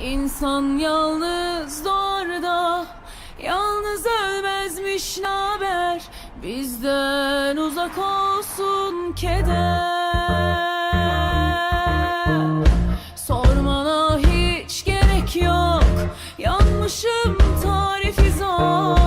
İnsan yalnız zorda Yalnız ölmezmiş haber Bizden uzak olsun keder. Sormana hiç gerek yok Yanmışım tarifi zor.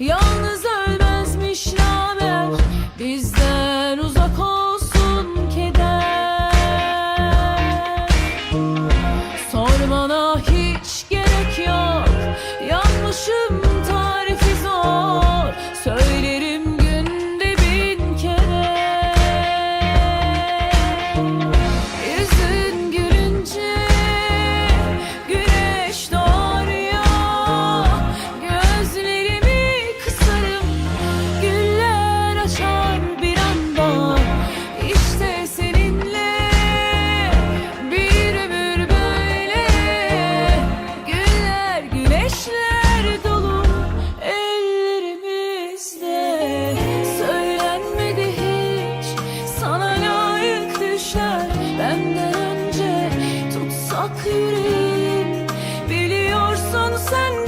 You're ak yüreğim Biliyorsun sen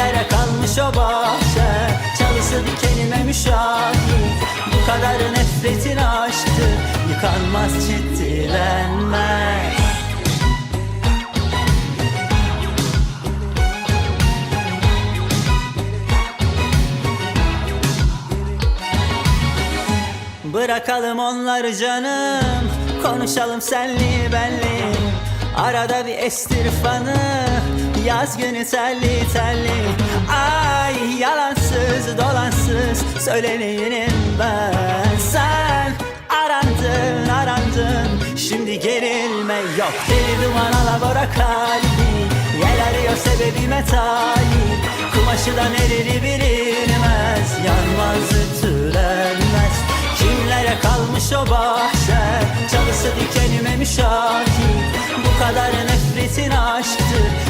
Kimlere kalmış o bahçe. Çalısı dikenime müşahit. Bu kadar nefretin aşktı Yıkanmaz ciddilenmez Bırakalım onları canım. Konuşalım senli benli. Arada bir estir fanı Yaz günü telli telli. Ay yalansız dolansız Söyleneyim ben. Sen arandın arandın. Şimdi gerilme yok. Deli duman alabora kalbi Yel arıyor sebebime talip. Kumaşı da nereli bilinmez. Yanmaz ütülenmez. Kimlere kalmış o bahçe Çalısı dikenime müşahit. Bu kadar nefretin aşktı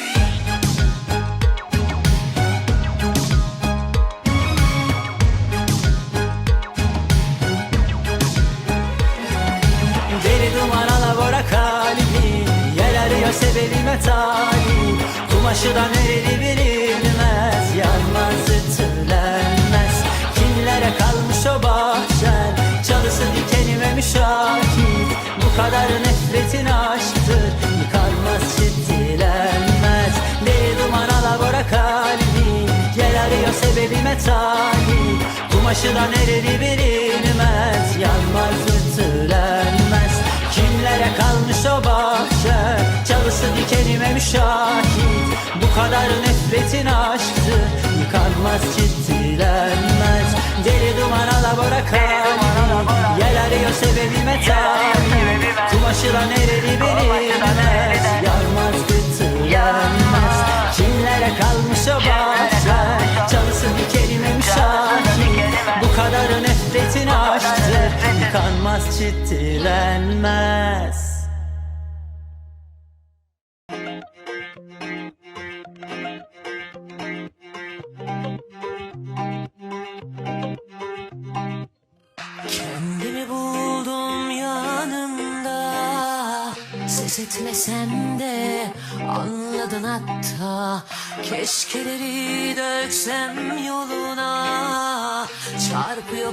Sebebime talip Kumaşı da nereli bilinmez. Yanmaz ütülenmez. Kimlere kalmış o bahçen? Çalısı dikenime müşahit Bu kadar nefretin aşktır. Yıkanmaz ciddilenmez Deli duman alabora kalbi. Gel arıyor sebebime talip Kumaşı da nereli bilinmez. Yanmaz ütülenmez. Kimlere kalmış o bahçe Çalısı müşahit Bu kadar nefretin aşktı Yıkanmaz ciddilenmez Deli duman alabora kalbi Yel arıyor sebebime talip Kumaşı da nereli bilinmez Yanmaz ütülenmez Kimlere kalmış o bahçe? Çalısı dikenime müşahit Bu kadar nefretin aşktı Yıkanmaz ciddilenmez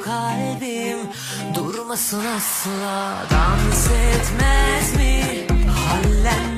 kalbim. Durmasın asla Dans etmez mi? Hallenmez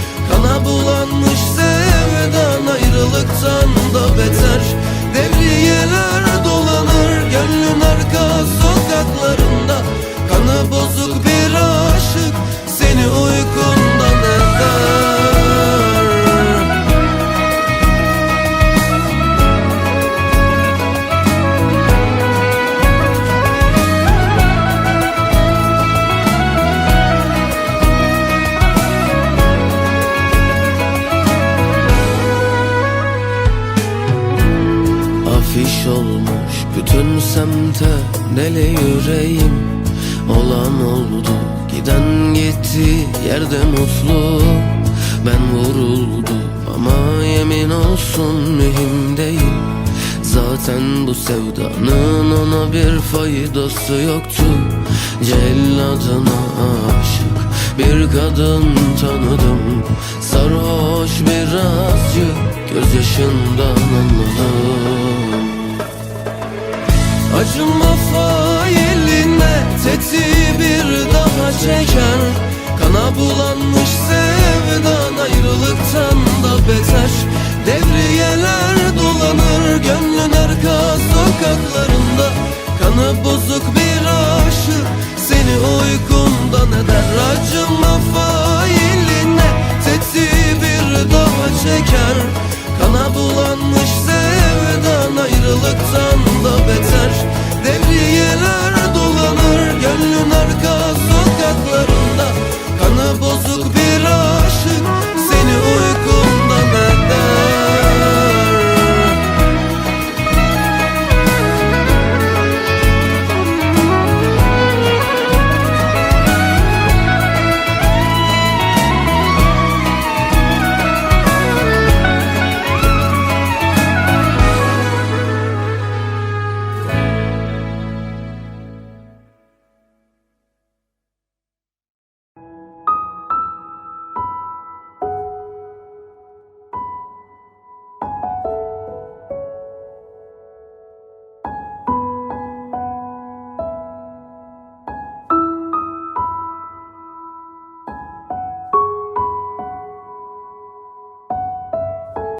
Kana bulanmış sevdan ayrılıktan da beter yerde mutlu. Ben vuruldum ama yemin olsun mühim değil. Zaten bu sevdanın ona bir faydası yoktu. Celladına aşık bir kadın tanıdım. Sarhoş birazcık gözyaşından anladım. Acıma failine tetiği bir daha çeker Kana bulanmış sevdan ayrılıktan da beter. Devriyeler dolanır gönlün arka sokaklarında. Kanı bozuk bir aşık seni uykumdan eder. Acıma failine teti bir dava çeker. Kana bulanmış sevdan ayrılıktan da beter.